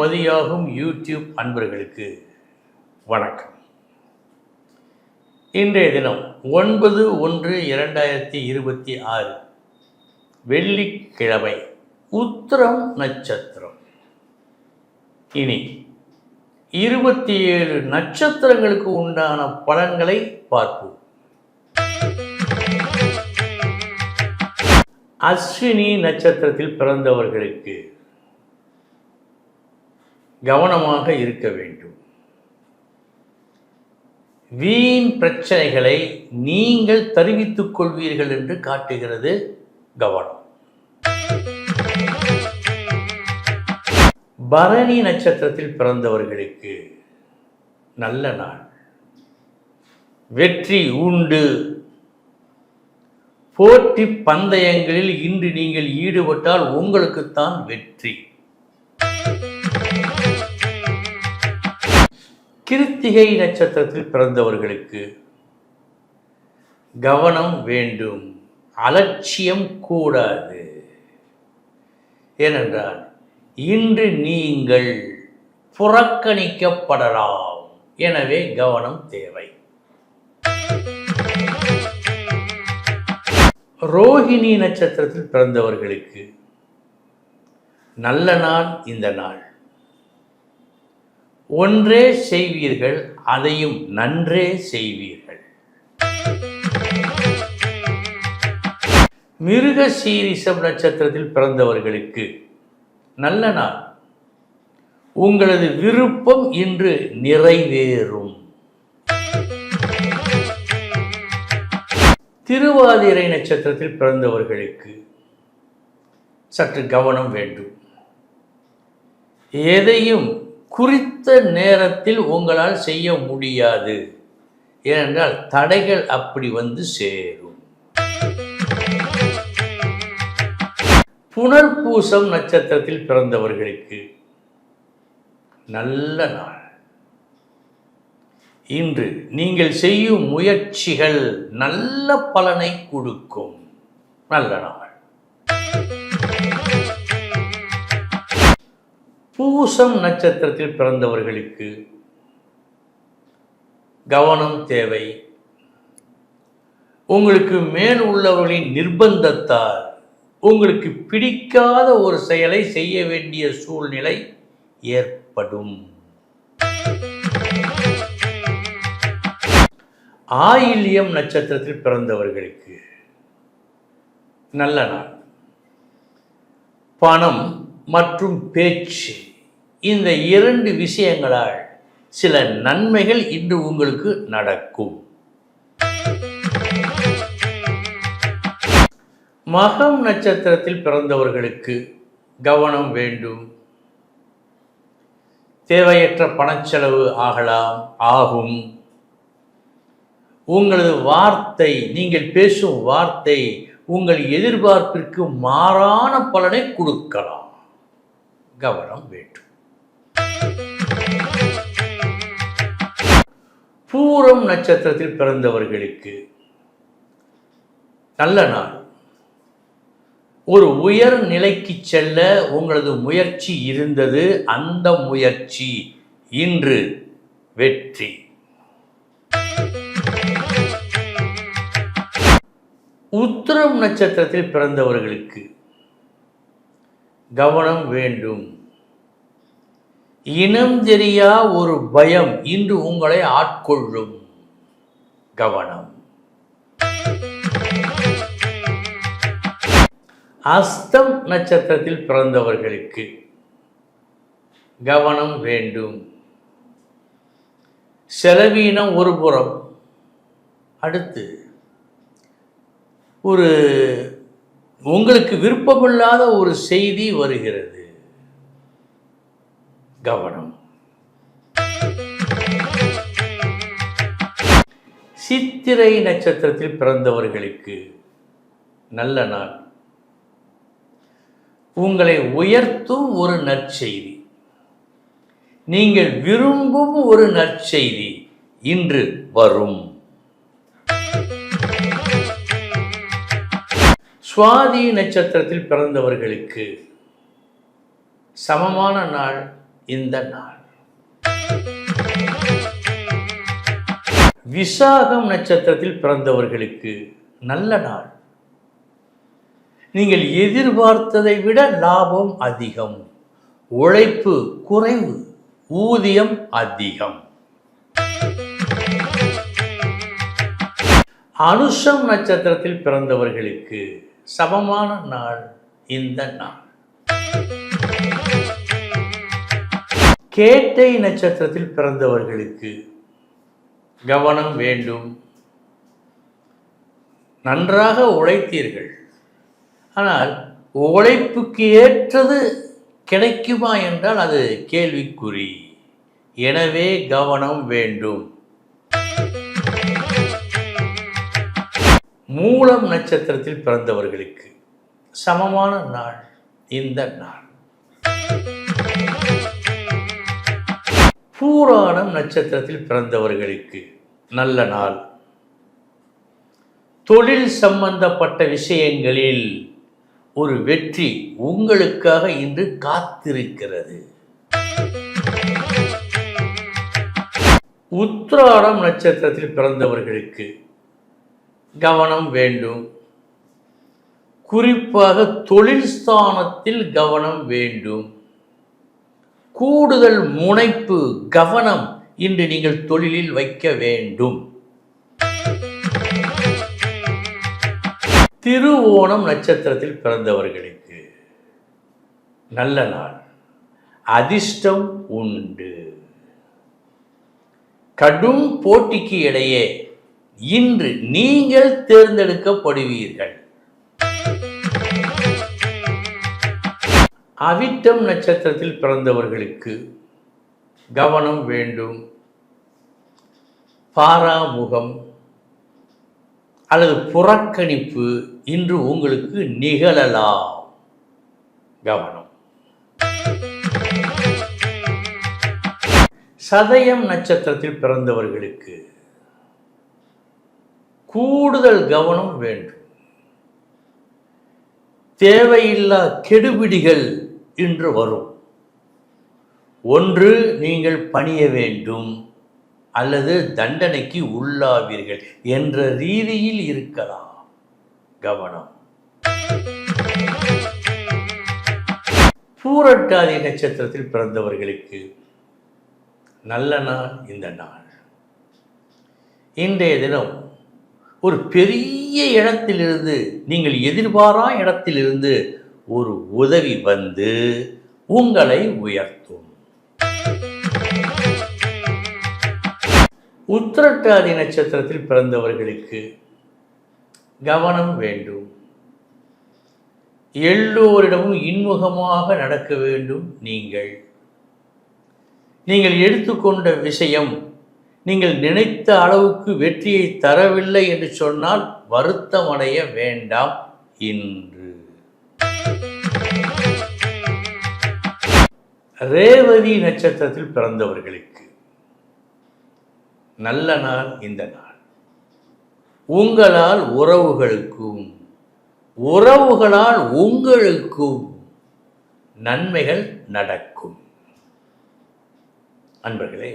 மதியாகும் YouTube அன்பர்களுக்கு வணக்கம். இன்றைய தினம் ஒன்பது ஒன்று இரண்டாயிரத்தி இருபத்தி ஆறு வெள்ளிக்கிழமை உத்திரம் நட்சத்திரம். இனி இருபத்தி ஏழு நட்சத்திரங்களுக்கு உண்டான பலன்களை பார்ப்போம். அஸ்வினி நட்சத்திரத்தில் பிறந்தவர்களுக்கு கவனமாக இருக்க வேண்டும். வீண் பிரச்சனைகளை நீங்கள் தருவித்துக் கொள்வீர்கள் என்று காட்டுகிறது கவனம். பரணி நட்சத்திரத்தில் பிறந்தவர்களுக்கு நல்ல நாள். வெற்றி உண்டு. போட்டி பந்தயங்களில் இன்று நீங்கள் ஈடுபட்டால் உங்களுக்குத்தான் வெற்றி. கிருத்திகை நட்சத்திரத்தில் பிறந்தவர்களுக்கு கவனம் வேண்டும் அலட்சியம் கூடாது. ஏனென்றால் இன்று நீங்கள் புறக்கணிக்கப்படலாம். எனவே கவனம் தேவை. ரோஹிணி நட்சத்திரத்தில் பிறந்தவர்களுக்கு நல்ல நாள் இந்த நாள். ஒன்றே செய்வீர்கள் அதையும் நன்றே செய்வீர்கள். மிருக சீரிசம் நட்சத்திரத்தில் பிறந்தவர்களுக்கு நல்ல நாள். உங்களது விருப்பம் இன்று நிறைவேறும். திருவாதிரை நட்சத்திரத்தில் பிறந்தவர்களுக்கு சற்று கவனம் வேண்டும். எதையும் குறித்த நேரத்தில் உங்களால் செய்ய முடியாது. ஏனென்றால் தடைகள் அப்படி வந்து சேரும். புனர்பூசம் நட்சத்திரத்தில் பிறந்தவர்களுக்கு நல்ல நாள். இன்று நீங்கள் செய்யும் முயற்சிகள் நல்ல பலனை கொடுக்கும். நல்ல நாள். பூசம் நட்சத்திரத்தில் பிறந்தவர்களுக்கு கவனம் தேவை. உங்களுக்கு மேல் உள்ளவர்களின் நிர்பந்தத்தால் உங்களுக்கு பிடிக்காத ஒரு செயலை செய்ய வேண்டிய சூழ்நிலை ஏற்படும். ஆயில்யம் நட்சத்திரத்தில் பிறந்தவர்களுக்கு நல்ல நாள். பணம் மற்றும் பேச்சு. இந்த இரண்டு விஷயங்களால் சில நன்மைகள் இன்று உங்களுக்கு நடக்கும். மகம் நட்சத்திரத்தில் பிறந்தவர்களுக்கு கவனம் வேண்டும். தேவையற்ற பணச்செலவு ஆகலாம் ஆகும். உங்களது வார்த்தை நீங்கள் பேசும் வார்த்தை உங்கள் எதிர்பார்ப்பிற்கு மாறான பலனை கொடுக்கலாம். கவனம் வேண்டும். பூரம் நட்சத்திரத்தில் பிறந்தவர்களுக்கு நல்ல நாள். ஒரு உயர் நிலைக்கு செல்ல உங்களது முயற்சி இருந்தது. அந்த முயற்சி இன்று வெற்றி. உத்திரம் நட்சத்திரத்தில் பிறந்தவர்களுக்கு கவனம் வேண்டும். இனம் தெரியா ஒரு பயம் இன்று உங்களை ஆட்கொள்ளும். கவனம். அஸ்தம் நட்சத்திரத்தில் பிறந்தவர்களுக்கு கவனம் வேண்டும். செலவீனம் ஒரு புறம் அடுத்து ஒரு உங்களுக்கு விருப்பமில்லாத ஒரு செய்தி வருகிறது. கவனம். சித்திரை நட்சத்திரத்தில் பிறந்தவர்களுக்கு நல்ல நாள். உங்களை உயர்த்தும் ஒரு நற்செய்தி. நீங்கள் விரும்பும் ஒரு நற்செய்தி இன்று வரும். சுவாதி நட்சத்திரத்தில் பிறந்தவர்களுக்கு சமமான நாள் இந்த நாள். விசாகம் நட்சத்திரத்தில் பிறந்தவர்களுக்கு நல்ல நாள். நீங்கள் எதிர்பார்த்ததை விட லாபம் அதிகம். உழைப்பு குறைவு ஊதியம் அதிகம். அனுஷம் நட்சத்திரத்தில் பிறந்தவர்களுக்கு சமமான நாள் இந்த நாள். கேட்டை நட்சத்திரத்தில் பிறந்தவர்களுக்கு கவனம் வேண்டும். நன்றாக உழைத்தீர்கள். ஆனால் உழைப்புக்கு ஏற்றது கிடைக்குமா என்றால் அது கேள்விக்குறி. எனவே கவனம் வேண்டும். மூலம் நட்சத்திரத்தில் பிறந்தவர்களுக்கு சமமான நாள் இந்த நாள். பூராணம் நட்சத்திரத்தில் பிறந்தவர்களுக்கு நல்ல நாள். தொழில் சம்பந்தப்பட்ட விஷயங்களில் ஒரு வெற்றி உங்களுக்காக இன்று காத்திருக்கிறது. உத்ராடம் நட்சத்திரத்தில் பிறந்தவர்களுக்கு கவனம் வேண்டும். குறிப்பாக தொழில் ஸ்தானத்தில் கவனம் வேண்டும். கூடுதல் முனைப்பு கவனம் இன்று நீங்கள் தொழிலில் வைக்க வேண்டும். திருவோணம் நட்சத்திரத்தில் பிறந்தவர்களுக்கு நல்ல நாள். அதிர்ஷ்டம் உண்டு. கடும் போட்டிக்கு இடையே இன்று நீங்கள் தேர்ந்தெடுக்கப்படுவீர்கள். அவிட்டம் நட்சத்திரத்தில் பிறந்தவர்களுக்கு கவனம் வேண்டும். பாராமுகம் அல்லது புறக்கணிப்பு இன்று உங்களுக்கு நிகழலாம். கவனம். சதயம் நட்சத்திரத்தில் பிறந்தவர்களுக்கு கூடுதல் கவனம் வேண்டும். தேவையில்லா கெடுபிடிகள் இன்று வரும். ஒன்று நீங்கள் பணிய வேண்டும் அல்லது தண்டனைக்கு உள்ளாவீர்கள் என்ற ரீதியில் இருக்கலாம். கவனம். பூரட்டாதி நட்சத்திரத்தில் பிறந்தவர்களுக்கு நல்ல நாள் இந்த நாள். இன்றைய தினம் ஒரு பெரிய இடத்திலிருந்து நீங்கள் எதிர்பாரா இடத்திலிருந்து ஒரு உதவி வந்து உங்களை உயர்த்தும். உத்திரட்டாதி நட்சத்திரத்தில் பிறந்தவர்களுக்கு கவனம் வேண்டும். எல்லோரிடமும் இன்முகமாக நடக்க வேண்டும் நீங்கள். நீங்கள் எடுத்துக்கொண்ட விஷயம் நீங்கள் நினைத்த அளவுக்கு வெற்றியை தரவில்லை என்று சொன்னால் வருத்தம் அடைய வேண்டாம் இன்று. ரேவதி நட்சத்திரத்தில் பிறந்தவர்களுக்கு நல்ல நாள் இந்த நாள். உங்களால் உறவுகளுக்கும் உறவுகளால் உங்களுக்கும் நன்மைகள் நடக்கும். அன்பர்களே